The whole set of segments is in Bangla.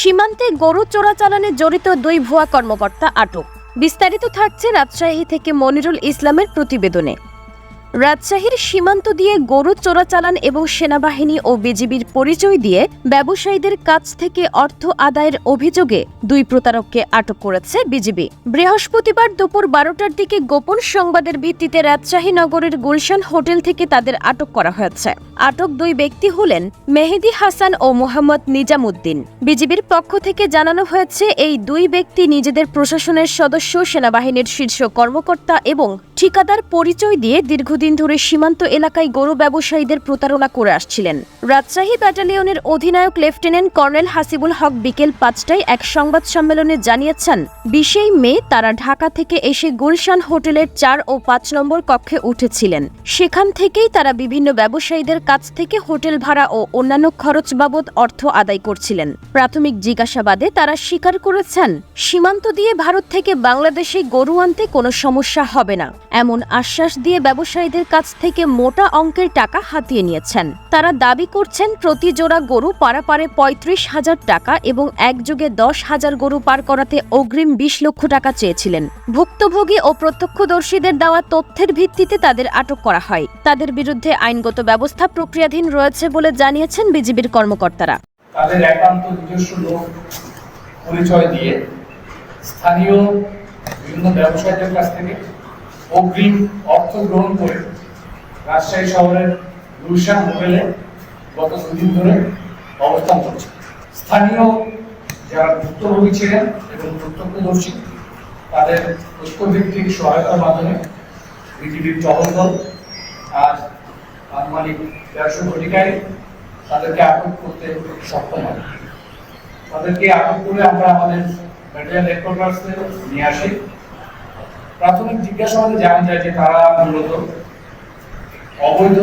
সীমান্তে গরু চোরাচালানে জড়িত দুই ভুয়া কর্মকর্তা আটক। বিস্তারিত থাকছে রাজশাহী থেকে মনিরুল ইসলামের প্রতিবেদনে। রাজশাহীর সীমান্ত দিয়ে গরু চোরাচালান এবং সেনাবাহিনী ও বিজিবির পরিচয় দিয়ে ব্যবসায়ীদের কাছ থেকে অর্থ আদায়ের অভিযোগে দুই প্রতারককে আটক করেছে বিজিবি। বৃহস্পতিবার দুপুর বারোটার দিকে গোপন সংবাদের ভিত্তিতে রাজশাহী নগরের গুলশান হোটেল থেকে তাদের আটক করা হয়েছে। আটক দুই ব্যক্তি হলেন মেহেদি হাসান ও মোহাম্মদ নিজামুদ্দিন। বিজিবির পক্ষ থেকে জানানো হয়েছে, এই দুই ব্যক্তি নিজেদের প্রশাসনের সদস্য, সেনাবাহিনীর শীর্ষ কর্মকর্তা এবং ঠিকাদার পরিচয় দিয়ে দীর্ঘদিন ধরে সীমান্ত এলাকায় গরু ব্যবসায়ীদের প্রতারণা করে আসছিলেন। রাজশাহী ব্যাটালিয়নের অধিনায়ক লেফটেন্যান্ট কর্নেল হাসিবুল হক বিকেল পাঁচটায় এক সংবাদ সম্মেলনে জানিয়েছেন, বিশেই মে তারা ঢাকা থেকে এসে গুলশান হোটেলের চার ও পাঁচ নম্বর কক্ষে উঠেছিলেন। সেখান থেকেই তারা বিভিন্ন ব্যবসায়ীদের কাছ থেকে হোটেল ভাড়া ও অন্যান্য খরচ বাবদ অর্থ আদায় করছিলেন। প্রাথমিক জিজ্ঞাসাবাদে তারা স্বীকার করেছেন, সীমান্ত দিয়ে ভারত থেকে বাংলাদেশে গরু আনতে কোনো সমস্যা হবে না। এমন আশ্বাস দিয়ে ব্যবসায়ীদের কাছ থেকে মোটা অঙ্কের টাকা হাতিয়ে নিয়েছেন। তারা দাবি করছেন প্রতি জোড়া গরু পারাপারে পঁয়ত্রিশ হাজার টাকা এবং একযোগে দশ হাজার গরু পার করাতে অগ্রিম বিশ লক্ষ টাকা চেয়েছিলেন। ভুক্তভোগী ও প্রত্যক্ষদর্শীদের দেওয়া তথ্যের ভিত্তিতে তাদের আটক করা হয়। তাদের বিরুদ্ধে আইনগত ব্যবস্থা প্রক্রিয়াধীন রয়েছে বলে জানিয়েছেন বিজিবির কর্মকর্তারা। তাদের একান্ত নিজস্ব লোক পরিচয় দিয়ে স্থানীয় বিভিন্ন ব্যবসায়ীদের কাছ থেকে অগ্রিম অর্থ গ্রহণ করে রাজশাহী শহরের গুলশান হোটেলে গত দুদিন ধরে অবস্থান করছে। স্থানীয় যারা ভুক্তভোগী ছিলেন এবং প্রত্যক্ষদর্শী, তাদের ঐক্যভিত্তিক সহায়তার মাধ্যমে বিজিবির টহল দল আজ আনুমানিক দেড়শো কোটিকায় তাদেরকে আটক করতে সক্ষম হয় তাদেরকে আটক করে আমরা আমাদের ব্যাটালিয়ান হেডকোয়ার্টার্সে নিয়ে আসি। প্রাথমিক জিজ্ঞাসাবাদে জানা যায় যে তারা মূলত অবৈধ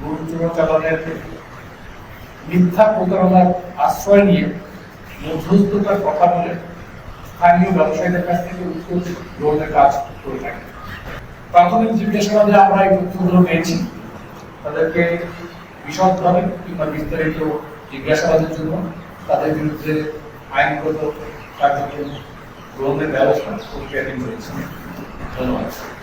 গরু চোরাচালানের মিথ্যা প্রতারণার আশ্রয় নিয়ে মধ্যস্থতার কথা বলে স্থানীয় ব্যবসায়ীদের কাছ থেকে উত্তর গ্রহণের কাজ করে থাকে। প্রাথমিক জিজ্ঞাসাবাদে আমরা এই তথ্যগুলো পেয়েছি। তাদেরকে বিশদভাবে কিংবা বিস্তারিত জিজ্ঞাসাবাদের জন্য তাদের বিরুদ্ধে আইনগত কার্যক্রম গ্রহণের ব্যবস্থা প্রক্রিয়াধীন রয়েছে। 喝了晚。